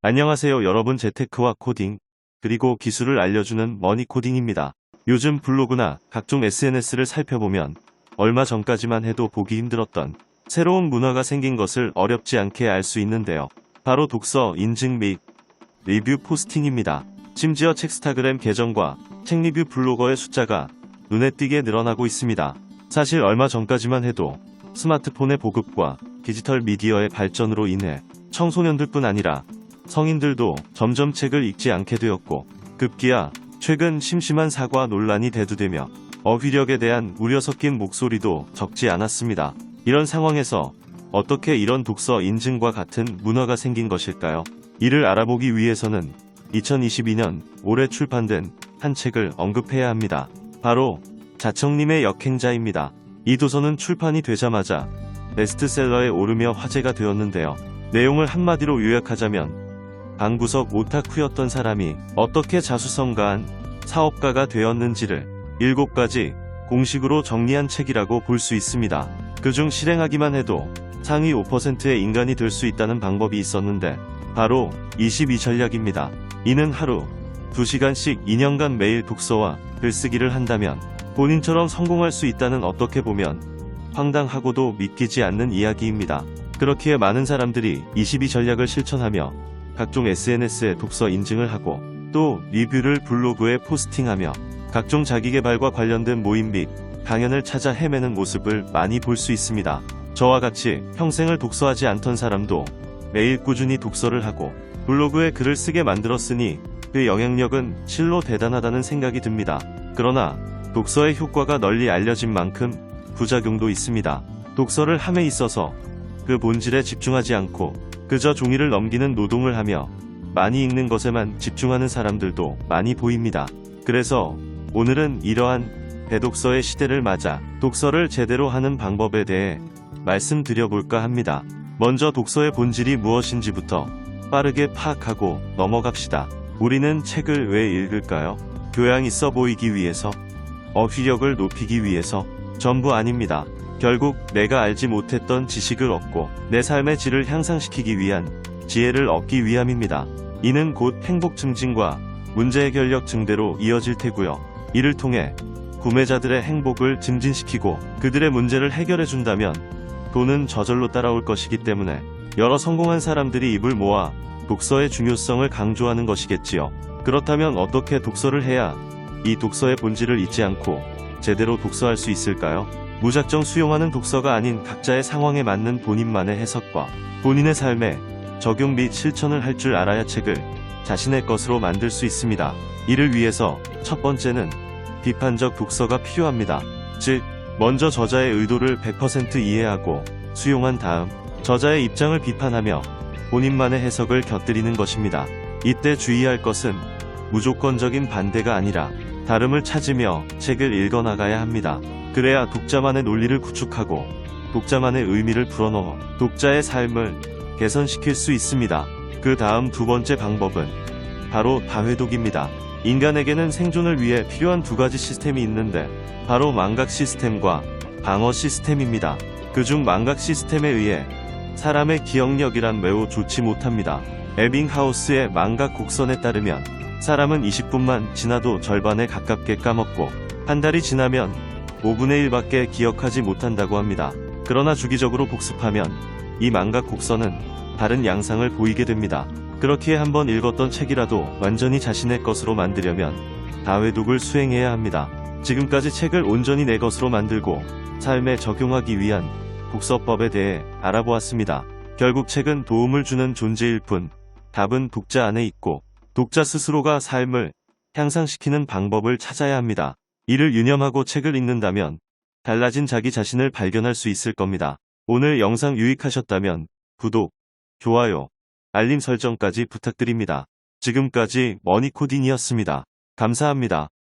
안녕하세요 여러분 재테크와 코딩, 그리고 기술을 알려주는 머니코딩입니다. 요즘 블로그나 각종 SNS를 살펴보면 얼마 전까지만 해도 보기 힘들었던 새로운 문화가 생긴 것을 어렵지 않게 알 수 있는데요. 바로 독서 인증 및 리뷰 포스팅입니다. 심지어 책스타그램 계정과 책 리뷰 블로거의 숫자가 눈에 띄게 늘어나고 있습니다. 사실 얼마 전까지만 해도 스마트폰의 보급과 디지털 미디어의 발전으로 인해 청소년들뿐 아니라 성인들도 점점 책을 읽지 않게 되었고 급기야 최근 심심한 사과 논란이 대두되며 어휘력에 대한 우려 섞인 목소리도 적지 않았습니다. 이런 상황에서 어떻게 이런 독서 인증과 같은 문화가 생긴 것일까요? 이를 알아보기 위해서는 2022년 올해 출판된 한 책을 언급해야 합니다. 바로 자청님의 역행자입니다. 이 도서는 출판이 되자마자 베스트셀러에 오르며 화제가 되었는데요. 내용을 한마디로 요약하자면 방구석 오타쿠였던 사람이 어떻게 자수성가한 사업가가 되었는지를 7가지 공식으로 정리한 책이라고 볼 수 있습니다. 그중 실행하기만 해도 상위 5%의 인간이 될 수 있다는 방법이 있었는데 바로 22전략입니다. 이는 하루 2시간씩 2년간 매일 독서와 글쓰기를 한다면 본인처럼 성공할 수 있다는 어떻게 보면 황당하고도 믿기지 않는 이야기입니다. 그렇기에 많은 사람들이 22전략을 실천하며 각종 SNS에 독서 인증을 하고 또 리뷰를 블로그에 포스팅하며 각종 자기개발과 관련된 모임 및 강연을 찾아 헤매는 모습을 많이 볼 수 있습니다. 저와 같이 평생을 독서하지 않던 사람도 매일 꾸준히 독서를 하고 블로그에 글을 쓰게 만들었으니 그 영향력은 실로 대단하다는 생각이 듭니다. 그러나 독서의 효과가 널리 알려진 만큼 부작용도 있습니다. 독서를 함에 있어서 그 본질에 집중하지 않고 그저 종이를 넘기는 노동을 하며 많이 읽는 것에만 집중하는 사람들도 많이 보입니다. 그래서 오늘은 이러한 대독서의 시대를 맞아 독서를 제대로 하는 방법에 대해 말씀드려볼까 합니다. 먼저 독서의 본질이 무엇인지부터 빠르게 파악하고 넘어갑시다. 우리는 책을 왜 읽을까요? 교양 있어 보이기 위해서, 어휘력을 높이기 위해서, 전부 아닙니다. 결국 내가 알지 못했던 지식을 얻고 내 삶의 질을 향상시키기 위한 지혜를 얻기 위함입니다. 이는 곧 행복 증진과 문제 해결력 증대로 이어질 테고요. 이를 통해 구매자들의 행복을 증진시키고 그들의 문제를 해결해 준다면 돈은 저절로 따라올 것이기 때문에 여러 성공한 사람들이 입을 모아 독서의 중요성을 강조하는 것이겠지요. 그렇다면 어떻게 독서를 해야 이 독서의 본질을 잊지 않고 제대로 독서할 수 있을까요? 무작정 수용하는 독서가 아닌 각자의 상황에 맞는 본인만의 해석과 본인의 삶에 적용 및 실천을 할 줄 알아야 책을 자신의 것으로 만들 수 있습니다. 이를 위해서 첫 번째는 비판적 독서가 필요합니다. 즉, 먼저 저자의 의도를 100% 이해하고 수용한 다음 저자의 입장을 비판하며 본인만의 해석을 곁들이는 것입니다. 이때 주의할 것은 무조건적인 반대가 아니라 다름을 찾으며 책을 읽어나가야 합니다. 그래야 독자만의 논리를 구축하고 독자만의 의미를 불어넣어 독자의 삶을 개선시킬 수 있습니다. 그 다음 두 번째 방법은 바로 다회독입니다. 인간에게는 생존을 위해 필요한 두 가지 시스템이 있는데 바로 망각 시스템과 방어 시스템입니다. 그중 망각 시스템에 의해 사람의 기억력이란 매우 좋지 못합니다. 에빙하우스의 망각 곡선에 따르면 사람은 20분만 지나도 절반에 가깝게 까먹고 한 달이 지나면 5분의 1밖에 기억하지 못한다고 합니다. 그러나 주기적으로 복습하면 이 망각 곡선은 다른 양상을 보이게 됩니다. 그렇기에 한번 읽었던 책이라도 완전히 자신의 것으로 만들려면 다회독을 수행해야 합니다. 지금까지 책을 온전히 내 것으로 만들고 삶에 적용하기 위한 독서법에 대해 알아보았습니다. 결국 책은 도움을 주는 존재일 뿐 답은 독자 안에 있고 독자 스스로가 삶을 향상시키는 방법을 찾아야 합니다. 이를 유념하고 책을 읽는다면 달라진 자기 자신을 발견할 수 있을 겁니다. 오늘 영상 유익하셨다면 구독, 좋아요, 알림 설정까지 부탁드립니다. 지금까지 머니코딩이었습니다. 감사합니다.